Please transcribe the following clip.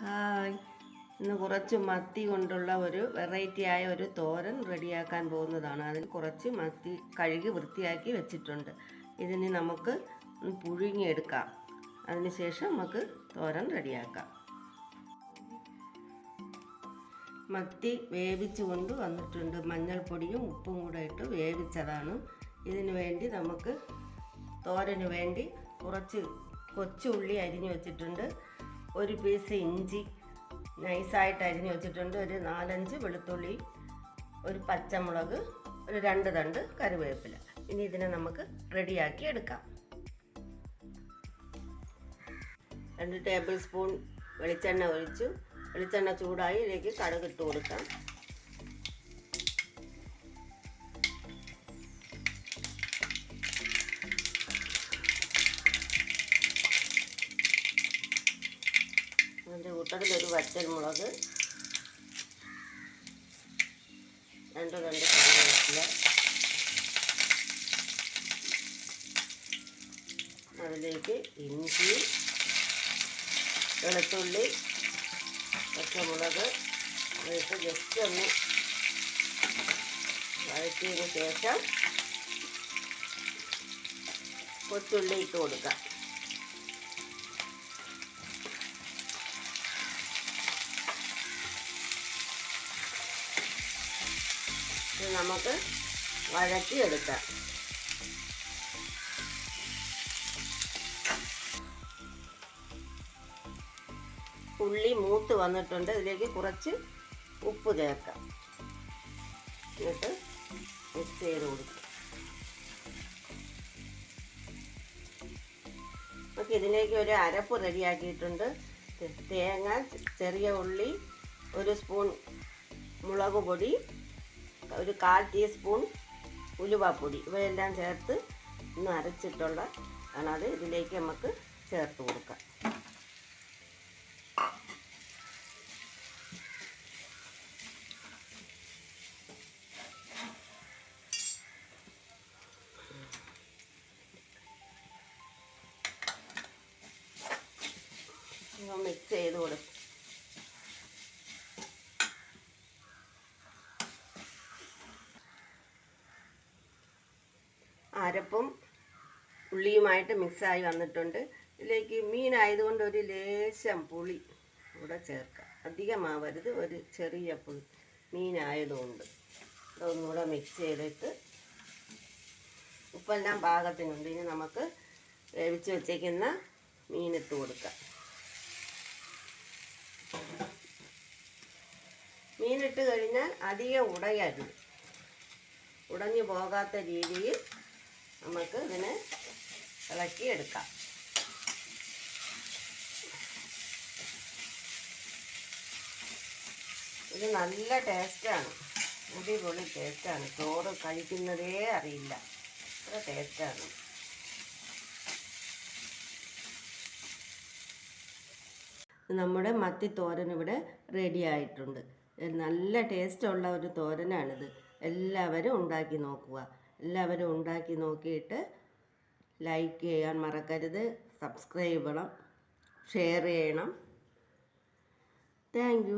Hi ഇന്ന് കുറച്ച് മത്തി കൊണ്ടുള്ള ഒരു വെറൈറ്റി ആയ ഒരു തോരൻ റെഡിയാക്കാൻ പോകുന്നതാണ്. അതിൽ കുറച്ച് മത്തി കഴുകി വൃത്തിയാക്കി വെച്ചിട്ടുണ്ട്. ഇതിന് നമുക്ക് പുഴുങ്ങിയെടുക്കാം. അതിനുശേഷം നമുക്ക് തോരൻ റെഡിയാക്കാം. മത്തി വേവിച്ചു കൊണ്ട് വന്നിട്ടുണ്ട്. മഞ്ഞൾപ്പൊടിയും ഉപ്പും കൂടെ ഇട്ട് വേവിച്ചതാണ്. ഇതിനു വേണ്ടി നമുക്ക് തോരന് വേണ്ടി കുറച്ച് കൊച്ചുള്ളി അരിഞ്ഞു വെച്ചിട്ടുണ്ട്. ഒരു പീസ് ഇഞ്ചി നൈസായിട്ട് അരിഞ്ഞു വെച്ചിട്ടുണ്ട്. ഒരു നാലഞ്ച് വെളുത്തുള്ളി ഒരു പച്ചമുളക് ഒരു രണ്ട് തണ്ട് കറിവേപ്പില. ഇനി ഇതിനെ നമുക്ക് റെഡിയാക്കി എടുക്കാം. രണ്ട് ടേബിൾ സ്പൂൺ വെളിച്ചെണ്ണ ഒഴിച്ചു. വെളിച്ചെണ്ണ ചൂടായി ഇതിലേക്ക് കടുക് കൊടുക്കാം. അതിന്റെ കൂട്ടത്തിലൊരു വറ്റൽ മുളക്. രണ്ട് രണ്ട് കറിവേപ്പില. അതിലേക്ക് ഇഞ്ചി വെളുത്തുള്ളി പച്ചമുളക്. ഇട്ട് ജസ്റ്റ് ഒന്ന് വഴറ്റിയതിന് ശേഷം കൊച്ചുള്ളി ഇട്ട് കൊടുക്കാം. നമുക്ക് വഴറ്റിയെടുക്കാം. ഉള്ളി മൂത്ത് വന്നിട്ടുണ്ട്. ഇതിലേക്ക് കുറച്ച് ഉപ്പ് ചേർക്കാം. എന്നിട്ട് മിക്സ് ചെയ്ത് കൊടുക്കും. നമുക്ക് ഇതിലേക്ക് ഒരു അരപ്പ് റെഡിയാക്കിയിട്ടുണ്ട്. തേങ്ങ ചെറിയ ഉള്ളി ഒരു സ്പൂൺ മുളക് പൊടി ഒരു കാൽ ടീസ്പൂൺ ഉലുവാപ്പൊടി ഇവയെല്ലാം ചേർത്ത് ഒന്ന് അരച്ചിട്ടുള്ള ആണ് അത് ഇതിലേക്ക് നമുക്ക് ചേർത്ത് കൊടുക്കാം. മിക്സ് ചെയ്ത് കൊടുക്കും. അരപ്പും ഉള്ളിയുമായിട്ട് മിക്സായി വന്നിട്ടുണ്ട്. ഇതിലേക്ക് മീനായതുകൊണ്ട് ഒരു ലേശം പുളി കൂടെ ചേർക്കാം. അധികമാവരുത് ഒരു ചെറിയ പുളി മീനായതുകൊണ്ട്. ഇതൊന്നുകൂടെ മിക്സ് ചെയ്തിട്ട് ഉപ്പെല്ലാം പാകത്തിനുണ്ട്. ഇനി നമുക്ക് വേവിച്ച് വെച്ചേക്കുന്ന മീനിട്ട് കൊടുക്കാം. മീനിട്ട് കഴിഞ്ഞാൽ അധികം ഉടയരുത്. ഉടഞ്ഞു പോകാത്ത രീതിയിൽ നമുക്ക് ഇതിനെ ഇളക്കി എടുക്കാം ഇത് നല്ല ടേസ്റ്റാണ്. അടിപൊളി ടേസ്റ്റാണ്. ചോറ് കഴിക്കുന്നതേ അറിയില്ല. അത്ര ടേസ്റ്റാണ്. നമ്മുടെ മത്തി തോരൻ ഇവിടെ റെഡി ആയിട്ടുണ്ട്. നല്ല ടേസ്റ്റുള്ള ഒരു തോരനാണിത്. എല്ലാവരും ഉണ്ടാക്കി നോക്കുക. എല്ലാവരും ഉണ്ടാക്കി നോക്കിയിട്ട് ലൈക്ക് ചെയ്യാൻ മറക്കരുത് സബ്സ്ക്രൈബ് ചെയ്യണം ഷെയർ ചെയ്യണം. താങ്ക്